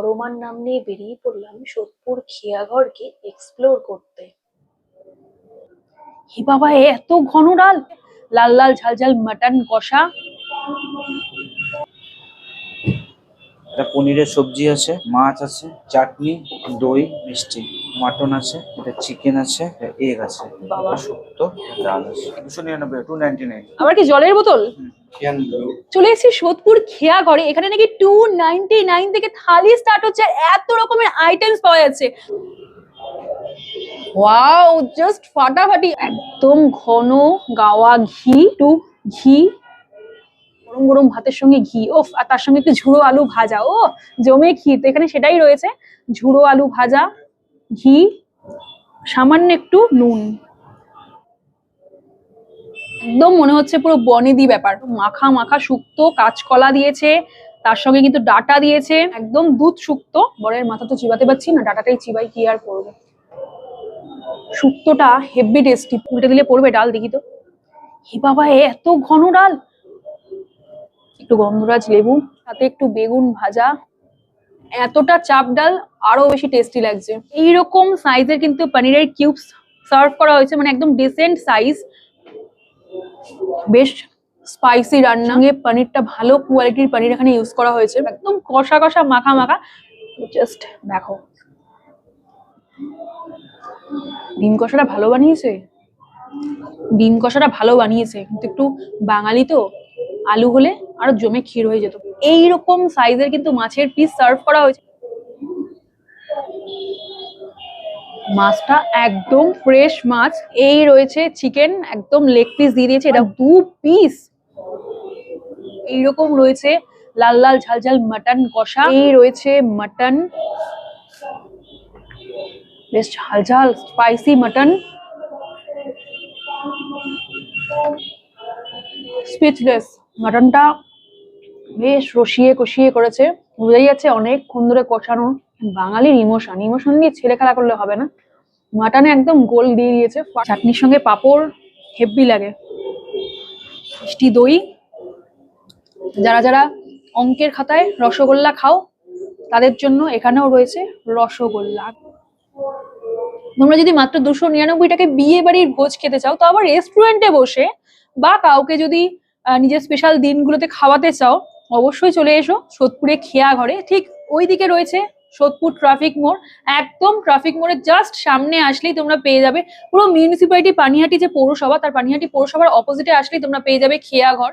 পরমার নাম নিয়ে বেরিয়ে পড়লাম সোদপুর খেয়াঘরকে এক্সপ্লোর করতে। হে বাবা এত ঘন ডাল! লাল লাল ঝাল ঝাল মাটন কষা। পনিরের সবজি আছে, মাছ আছে, চাটনি, দই, মিষ্টি। মাটন আছে এটা চিকেন আছে এগ আছে বাবা। শুক্তো ডাল আছে। দুশো নিরানব্বই টু নাইনটি নাইন আবার কি জলের বোতল? চলে এসেছি সোদপুর খেয়া ঘরে এখানে নাকি টু নাইনটি নাইন থেকে থালি স্টার্ট হচ্ছে এত রকমের আইটেমস পাওয়া যাচ্ছে। ওয়াও জাস্ট ফাটাফাটি। একদম ঘন গাওয়া ঘি টু ঘি গরম গরম ভাতের সঙ্গে ঘি ওফ আর তার সঙ্গে একটু ঝুড়ো আলু ভাজা ও জমে ক্ষীর তো এখানে সেটাই রয়েছে ঝুড়ো আলু ভাজা ঘি, সামান্য একটু নুন। একদম মনে হচ্ছে পুরো বনেদি ব্যাপার। মাখা মাখা শুক্তো, কাঁচকলা দিয়েছে, তার সঙ্গে কিন্তু ডাটা দিয়েছে। একদম দুধ শুক্তো। বরের মাথা তো চিবাতে পারছি না, ডাটাটাই চিবাই, কি আর করব? শুক্তোটা হেভি টেস্টি। উল্টে দিলে পড়বে ডাল, দেখি তো। হে বাবা এত ঘন ডাল! একটু গন্ধরাজ লেবু, সাথে একটু বেগুন ভাজা। এতটা চাপ ডাল, আরও বেশি টেস্টি লাগছে। এইরকম সাইজের কিন্তু পনিরের কিউবস সার্ভ করা হয়েছে মানে একদম ডিসেন্ট সাইজ বেশ স্পাইসি রান্না। পনিরটা ভালো কোয়ালিটির পনির এখানে ইউজ করা হয়েছে। একদম কষা কষা, মাখা মাখা। জাস্ট দেখো। ডিম কষাটা ভালো বানিয়েছে? ডিম কষাটা ভালো বানিয়েছে। কিন্তু একটু বাঙালি তো। আলু হলে আরও জমে ক্ষীর হয়ে যেত। এইরকম সাইজের কিন্তু মাছের পিস সার্ভ করা হয়েছে। মাছটা একদম ফ্রেশ মাছ। এই রয়েছে চিকেন একদম লেগ পিস দিয়ে দিয়েছে, এটা দু পিস এইরকম রয়েছে লাল লাল ঝাল ঝাল মাটন কষা। এই রয়েছে মাটন বেশ ঝাল ঝাল স্পাইসি মাটন স্পিচলেস মাটনটা বেশ রসিয়ে কষিয়ে করেছে। বোঝাই যাচ্ছে অনেকক্ষণ ধরে কষানো বাঙালির ইমোশন ইমোশন দিয়ে ছেলে খেলা করলে হবে না। মাটনে একদম গোল দিয়ে দিয়েছে। চাটনির সঙ্গে পাঁপড় হেভি লাগে। মিষ্টি দই। যারা যারা অঙ্কের খাতায় রসগোল্লা খাও, তাদের জন্য এখানেও রয়েছে রসগোল্লা। তোমরা যদি মাত্র দুশো নিরানব্বই টাকায় বিয়ে বাড়ির ভোজ খেতে চাও, তো আবার রেস্টুরেন্টে বসে বা কাউকে যদি নিজের স্পেশাল দিনগুলোতে খাওয়াতে চাও, অবশ্যই চলে এসো সোদপুরে খেয়া ঘরে। ঠিক ওই দিকে রয়েছে সোদপুর ট্রাফিক মোড়। একদম ট্রাফিক মোড়ের জাস্ট সামনে আসলেই তোমরা পেয়ে যাবে। পুরো মিউনিসিপ্যালিটি পানিহাটি যে পৌরসভা, তার পানিহাটি পৌরসভার অপোজিটে আসলেই তোমরা পেয়ে যাবে খেয়া ঘর।